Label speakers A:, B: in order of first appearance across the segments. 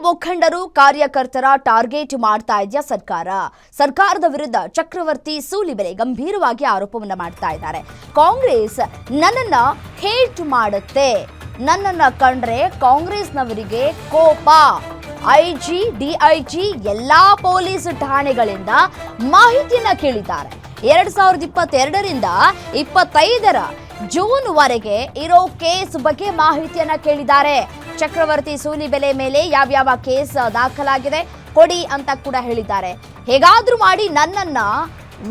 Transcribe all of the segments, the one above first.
A: ಮುಖಂಡರು, ಕಾರ್ಯಕರ್ತರ ಟಾರ್ಗೆಟ್ ಮಾಡ್ತಾ ಇದೆಯಾ ಸರ್ಕಾರ? ಸರ್ಕಾರದ ವಿರುದ್ಧ ಚಕ್ರವರ್ತಿ ಸೂಲಿಬೆಲೆ ಗಂಭೀರವಾಗಿ ಆರೋಪವನ್ನು ಮಾಡ್ತಾ ಇದ್ದಾರೆ. ಕಾಂಗ್ರೆಸ್ ನನ್ನನ್ನ ಹೇಟ್ ಮಾಡುತ್ತೆ. ನನ್ನನ್ನ ಕಂಡ್ರೆ ಕಾಂಗ್ರೆಸ್ನವರಿಗೆ ಕೋಪ. ಐಜಿ, ಡಿಐಜಿ ಎಲ್ಲಾ ಪೊಲೀಸ್ ಠಾಣೆಗಳಿಂದ ಮಾಹಿತಿಯನ್ನ ಕೇಳಿದ್ದಾರೆ. ಎರಡ್ ಸಾವಿರದ ಇಪ್ಪತ್ತೆರಡರಿಂದ ಇಪ್ಪತ್ತೈದರ ಜೂನ್ ವರೆಗೆ ಇರೋ ಕೇಸ್ ಬಗ್ಗೆ ಮಾಹಿತಿಯನ್ನ ಕೇಳಿದ್ದಾರೆ. ಚಕ್ರವರ್ತಿ ಸೂಲಿಬೆಲೆ ಮೇಲೆ ಯಾವ್ಯಾವ ಕೇಸ್ ದಾಖಲಾಗಿದೆ ಕೊಡಿ ಅಂತ ಕೂಡ ಹೇಳಿದ್ದಾರೆ. ಹೇಗಾದ್ರೂ ಮಾಡಿ ನನ್ನನ್ನ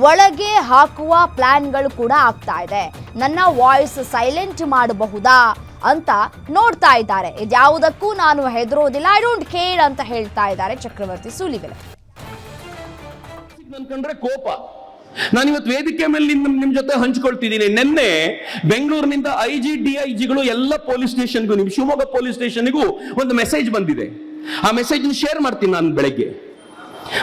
A: ಒಳಗೆ ಹಾಕುವ ಪ್ಲಾನ್ಗಳು ಕೂಡ ಆಗ್ತಾ ಇದೆ. ನನ್ನ ವಾಯ್ಸ್ ಸೈಲೆಂಟ್ ಮಾಡಬಹುದಾ ಅಂತ ನೋಡ್ತಾ ಇದ್ದಾರೆ. ಇದ್ಯಾವುದಕ್ಕೂ ನಾನು ಹೆದರೋದಿಲ್ಲ. ಐ ಡೋಂಟ್ ಕೇರ್ ಅಂತ ಹೇಳ್ತಾ ಇದ್ದಾರೆ ಚಕ್ರವರ್ತಿ ಸೂಲಿಬೆಲೆ
B: ಬೆಲೆ. ಕೋಪ. ನಾನು ಇವತ್ತು ವೇದಿಕೆ ಮೇಲೆ ನಿಮ್ ನಿಮ್ ಜೊತೆ ಹಂಚ್ಕೊಳ್ತಿದ್ದೀನಿ. ನಿನ್ನೆ ಬೆಂಗಳೂರಿನಿಂದ ಐ ಜಿ ಡಿ ಐ ಜಿಗಳು ಎಲ್ಲ ಪೊಲೀಸ್ ಸ್ಟೇಷನ್ಗೂ ನಿಮ್ ಶಿವಮೊಗ್ಗ ಪೊಲೀಸ್ ಸ್ಟೇಷನ್ಗೂ ಒಂದು ಮೆಸೇಜ್ ಬಂದಿದೆ. ಆ ಮೆಸೇಜ್ ಶೇರ್ ಮಾಡ್ತೀನಿ ನಾನು ಬೆಳಗ್ಗೆ.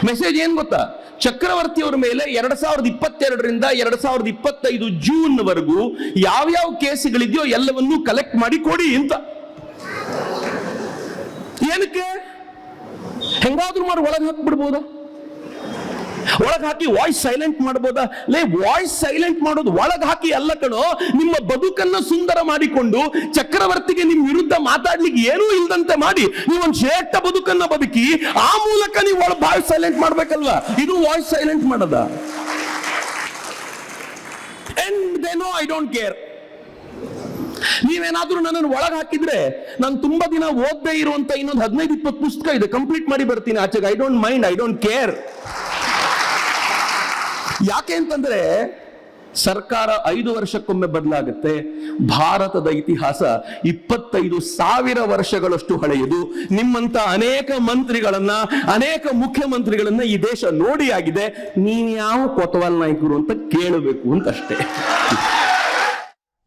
B: ಮೆಸೇಜ್ ಏನ್ ಗೊತ್ತಾ? ಚಕ್ರವರ್ತಿ ಅವರ ಮೇಲೆ ಎರಡ್ ಸಾವಿರದ ಇಪ್ಪತ್ತೆರಡರಿಂದ ಎರಡ್ ಸಾವಿರದ ಇಪ್ಪತ್ತೈದು ಜೂನ್ ವರೆಗೂ ಯಾವ್ಯಾವ ಕೇಸ್ಗಳಿದೆಯೋ ಎಲ್ಲವನ್ನೂ ಕಲೆಕ್ಟ್ ಮಾಡಿ ಕೊಡಿ ಅಂತ. ಏನಕ್ಕೆ? ಹೆಂಗಾದ್ರೂ ಮಾಡಿ ಒಳಗೆ ಹಾಕ್ಬಿಡ್ಬೋದಾ? ಒಳಗೆ ಹಾಕಿ ವಾಯ್ಸ್ ಸೈಲೆಂಟ್ ಮಾಡ್ಬೋದಾ? ಲೇ ವಾಯ್ಸ್ ಸೈಲೆಂಟ್ ಮಾಡೋದು ಒಳಗೆ ಹಾಕಿ ಅಲ್ಲ ಕಣೋ, ನಿಮ್ಮ ಬದುಕನ್ನ ಸುಂದರ ಮಾಡಿಕೊಂಡು ಚಕ್ರವರ್ತಿಗೆ ನಿಮ್ಮ ವಿರುದ್ಧ ಮಾತಾಡ್ಲಿಕ್ಕೆ ಏನೂ ಇಲ್ದಂತೆ ಮಾಡಿ ನೀವು ಒಂದು ಶ್ರೇಷ್ಠ ಬದುಕನ್ನ ಬದುಕಿ, ಆ ಮೂಲಕ ನೀವು ಒಳ ವಾಯ್ಸ್ ಸೈಲೆಂಟ್ ಮಾಡ್ಬೇಕಲ್ವಾ? ಇದು ವಾಯ್ಸ್ ಸೈಲೆಂಟ್ ಮಾಡದ. ಐ ಡೋಂಟ್ ಕೇರ್ ನೀವೇನಾದ್ರೂ ನನ್ನನ್ನು ಒಳಗೆ ಹಾಕಿದ್ರೆ ನಾನು ತುಂಬಾ ದಿನ ಓದದೇ ಇರುವಂತ ಇನ್ನೊಂದು ಹದಿನೈದು ಇಪ್ಪತ್ತು ಪುಸ್ತಕ ಇದೆ ಕಂಪ್ಲೀಟ್ ಮಾಡಿ ಬರ್ತೀನಿ ಆಚೆಗೆ. I don't mind I don't care ಯಾಕೆ ಅಂತಂದ್ರೆ ಸರ್ಕಾರ ಐದು ವರ್ಷಕ್ಕೊಮ್ಮೆ ಬದಲಾಗುತ್ತೆ. ಭಾರತದ ಇತಿಹಾಸ ಇಪ್ಪತ್ತೈದು ಸಾವಿರ ವರ್ಷಗಳಷ್ಟು ಹಳೆಯದು. ನಿಮ್ಮಂತ ಅನೇಕ ಮಂತ್ರಿಗಳನ್ನ, ಅನೇಕ ಮುಖ್ಯಮಂತ್ರಿಗಳನ್ನ ಈ ದೇಶ ನೋಡಿ ಆಗಿದೆ. ನೀನ್ ಯಾವ ಕೊತವಾಲ್ ನಾಯಕರು ಅಂತ ಕೇಳಬೇಕು ಅಂತ ಅಷ್ಟೇ